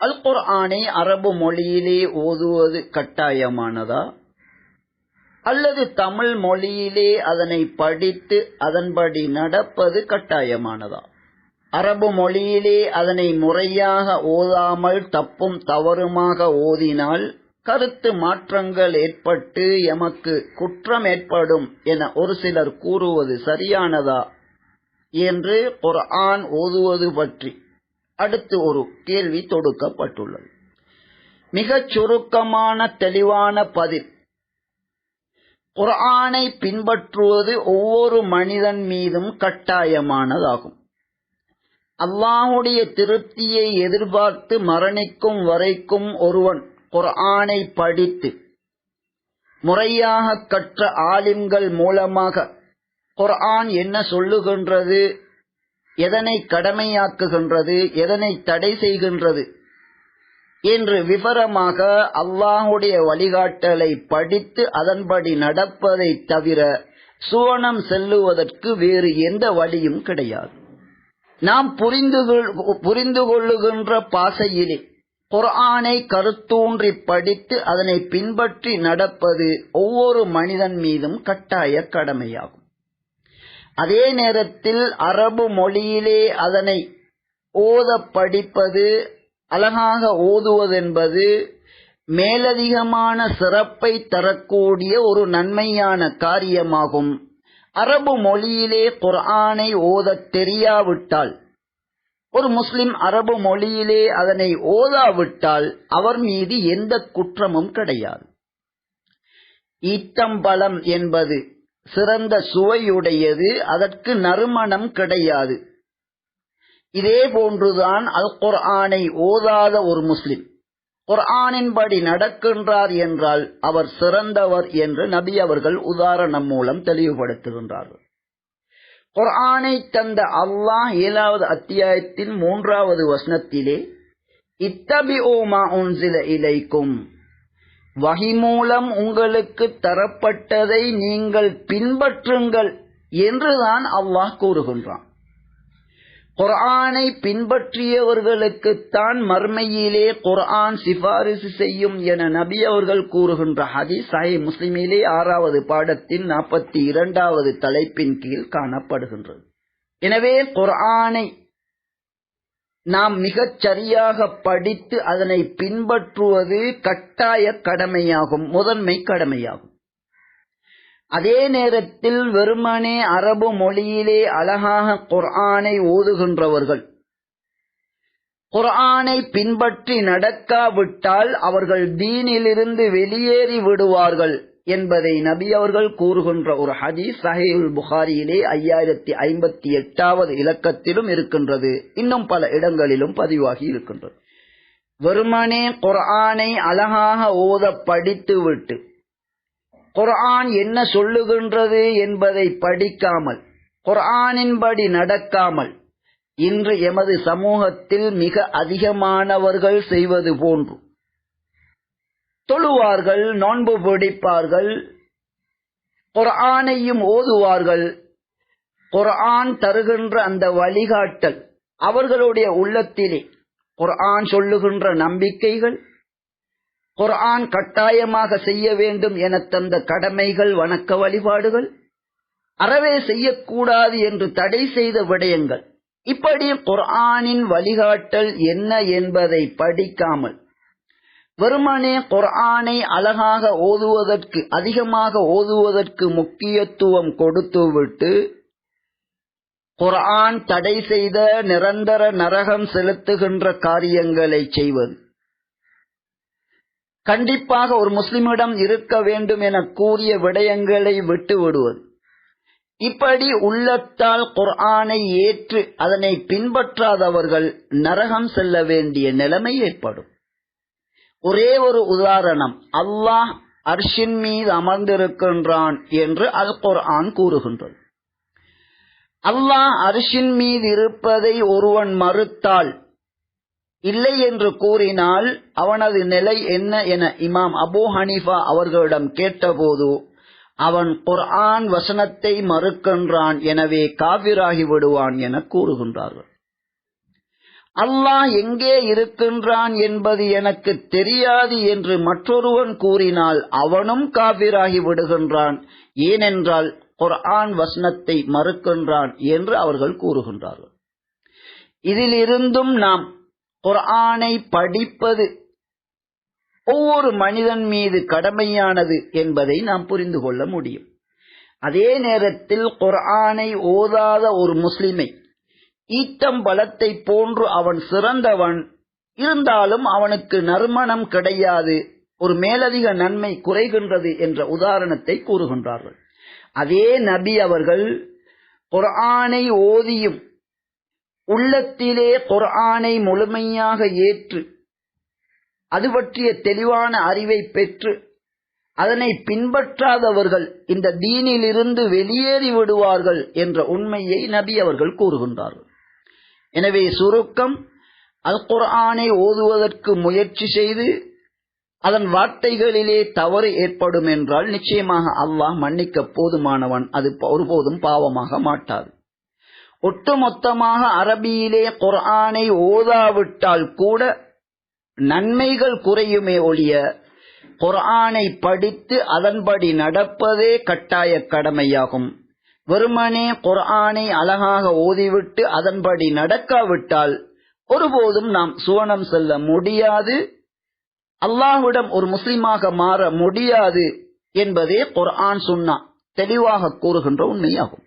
அல் குர்ஆனை அரபு மொழியிலே ஓதுவது கட்டாயமானதா? அல்லது தமிழ் மொழியிலே அதனை படித்து அதன்படி நடப்பது கட்டாயமானதா? அரபு மொழியிலே அதனை முறையாக ஓதாமல் தப்பும் தவறுமாக ஓதினால் கருத்து மாற்றங்கள் ஏற்பட்டு எமக்கு குற்றம் ஏற்படும் என ஒரு சிலர் கூறுவது சரியானதா? என்று குர்ஆன் ஓதுவது பற்றி அடுத்து ஒரு கேள்வி தொடுக்கப்பட்டுள்ளது. மிகச் சுருக்கமான தெளிவான பதில். குரானை பின்பற்றுவது ஒவ்வொரு மனிதன் மீதும் கட்டாயமானதாகும். அல்லாஹுடைய திருப்தியை எதிர்பார்த்து மரணிக்கும் வரைக்கும் ஒருவன் குர்ஆனை படித்து முறையாக கற்ற ஆலிம்கள் மூலமாக குர்ஆன் என்ன சொல்லுகின்றது எதனை கடமையாக்குகின்றது எதனை தடை செய்கின்றது என்று விவரமாக அல்லாஹுடைய வழிகாட்டலை படித்து அதன்படி நடப்பதை தவிர சுவனம் செல்லுவதற்கு வேறு எந்த வழியும் கிடையாது. நாம் புரிந்து புரிந்து கொள்ளுகின்ற பாசையிலே குர்ஆனை கருத்தூன்றி படித்து அதனை பின்பற்றி நடப்பது ஒவ்வொரு மனிதன் மீதும் கட்டாய கடமையாகும். அதே நேரத்தில் அரபு மொழியிலே அதனை ஓத படிப்பது அழகாக ஓதுவதென்பது மேலதிகமான சிறப்பை தரக்கூடிய ஒரு நன்மையான காரியமாகும். அரபு மொழியிலே குர்ஆனை ஓதத் தெரியாவிட்டால் ஒரு முஸ்லிம் அரபு மொழியிலே அதனை ஓதாவிட்டால் அவர் மீது எந்த குற்றமும் கிடையாது. ஈத்தம்பலம் என்பது சிறந்த சுவையுடையது அதற்கு நறுமணம் கிடையாது. இதே போன்றுதான் அல் குர்ஆனை ஓதாத ஒரு முஸ்லிம். குர்ஆனின்படி நடக்கின்றார் என்றால் அவர் சிறந்தவர் என்று நபி அவர்கள் உதாரணம் மூலம் தெளிவுபடுத்துகின்றார்கள். குர்ஆனை தந்த அல்லாஹ் ஏழாவது அத்தியாயத்தின் மூன்றாவது வசனத்திலே இத்தபி ஓமா உன்சில இலைக்கும் வகி மூலம் உங்களுக்கு தரப்பட்டதை நீங்கள் பின்பற்றுங்கள் என்றுதான் அல்லாஹ் கூறுகின்றான். குர்ஆனை பின்பற்றியவர்களுக்குத்தான் மர்மையிலே குர்ஆன் சிபாரிசு செய்யும் என நபி அவர்கள் கூறுகின்ற ஹதீஸ் சஹி முஸ்லிமிலே ஆறாவது பாடத்தின் நாற்பத்தி இரண்டாவது தலைப்பின் கீழ் காணப்படுகின்றது. எனவே குர்ஆனை நாம் மிகச் சரியாக படித்து அதனை பின்பற்றுவது கட்டாய கடமையாகும் முதன்மை கடமையாகும். அதே நேரத்தில் வெறுமனே அரபு மொழியிலே அழகாக குர்ஆனை ஓதுகின்றவர்கள். குர்ஆனை பின்பற்றி நடக்காவிட்டால் அவர்கள் தீனிலிருந்து வெளியேறி விடுவார்கள். என்பதை நபி அவர்கள் கூறுகின்ற ஒரு ஹதீஸ் சஹீல் புகாரியிலே ஐயாயிரத்தி ஐம்பத்தி எட்டாவது இலக்கத்திலும் இருக்கின்றது. இன்னும் பல இடங்களிலும் பதிவாகி இருக்கின்றது. வெறுமனே குர்ஆனை அழகாக ஓத படித்துவிட்டு குர்ஆன் என்ன சொல்லுகின்றது என்பதை படிக்காமல் குர்ஆனின்படி நடக்காமல் இன்று எமது சமூகத்தில் மிக அதிகமானவர்கள் செய்வது போன்று தொழுவார்கள் நோன்பு பிடிப்பார்கள் குர்ஆனையும் ஓதுவார்கள். குர்ஆன் தருகின்ற அந்த வழிகாட்டல் அவர்களுடைய உள்ளத்திலே குர்ஆன் சொல்லுகின்ற நம்பிக்கைகள் குர்ஆன் கட்டாயமாக செய்ய வேண்டும் என தந்த கடமைகள் வணக்க வழிபாடுகள் அறவே செய்யக்கூடாது என்று தடை செய்த விடயங்கள். இப்படி குர்ஆனின் வழிகாட்டல் என்ன என்பதை படிக்காமல் வெறுமனே குர்ஆனை அழகாக ஓதுவதற்கு அதிகமாக ஓதுவதற்கு முக்கியத்துவம் கொடுத்துவிட்டு குர்ஆன் தடை செய்த நிரந்தர நரகம் செலுத்துகின்ற காரியங்களை செய்வது. கண்டிப்பாக ஒரு முஸ்லிமிடம் இருக்க வேண்டும் என கூறிய விடயங்களை விட்டு விடுவது. இப்படி உள்ளத்தால் குர்ஆனை ஏற்று அதனை பின்பற்றாதவர்கள் நரகம் செல்ல வேண்டிய நிலைமை ஏற்படும். ஒரே ஒரு உதாரணம். அல்லாஹ் அர்ஷின் மீது அமர்ந்திருக்கின்றான் என்று அல் குர்ஆன் கூறுகின்றது. அல்லாஹ் அரிசின் மீது இருப்பதை ஒருவன் மறுத்தால் இல்லை என்று கூறினால் அவனது நிலை என்ன என இமாம் அபூ ஹனீஃபா அவர்களிடம் கேட்டபோது அவன் குர்ஆன் வசனத்தை மறுக்கின்றான். எனவே காவிராகி விடுவான் என கூறுகின்றார்கள். அல்லாஹ் எங்கே இருக்கின்றான் என்பது எனக்கு தெரியாது என்று மற்றொருவன் கூறினால் அவனும் காபிராகி விடுகின்றான். ஏனென்றால் குர்ஆன் வசனத்தை மறுக்கின்றான் என்று அவர்கள் கூறுகின்றார்கள். இதிலிருந்தும் நாம் குர்ஆனை படிப்பது ஒவ்வொரு மனிதன் மீது கடமையானது என்பதை நாம் புரிந்து கொள்ள முடியும். அதே நேரத்தில் குர்ஆனை ஓதாத ஒரு முஸ்லிமை ஈட்டம் பலத்தை போன்று அவன் சிறந்தவன். இருந்தாலும் அவனுக்கு நறுமணம் கிடையாது. ஒரு மேலதிக நன்மை குறைகின்றது என்ற உதாரணத்தை கூறுகின்றார்கள். அதே நபி அவர்கள் குர்ஆனை ஓதியும் உள்ளத்திலே குர்ஆனை முழுமையாக ஏற்று அது பற்றிய தெளிவான அறிவை பெற்று அதனை பின்பற்றாதவர்கள் இந்த தீனிலிருந்து வெளியேறி விடுவார்கள் என்ற உண்மையை நபி அவர்கள் கூறுகின்றார்கள். எனவே சுருக்கம் அல் குர்ஆனை ஓதுவதற்கு முயற்சி செய்து அதன் வார்த்தைகளிலே தவறு ஏற்படும் என்றால் நிச்சயமாக அல்லாஹ் மன்னிக்க போதுமானவன். அது ஒருபோதும் பாவமாக மாட்டாது. ஒட்டுமொத்தமாக அரபியிலே குர்ஆனை ஓதாவிட்டால் கூட நன்மைகள் குறையுமே ஒழிய குர்ஆனை படித்து அதன்படி நடப்பதே கட்டாய கடமையாகும். வெறுமனே குர்ஆனை அழகாக ஓதிவிட்டு அதன்படி நடக்காவிட்டால் ஒருபோதும் நாம் சுவனம் செல்ல முடியாது. அல்லாஹ்விடம் ஒரு முஸ்லிமாக மாற முடியாது என்பதே குர்ஆன் சுன்னா. தெளிவாக கூறுகின்ற உண்மையாகும்.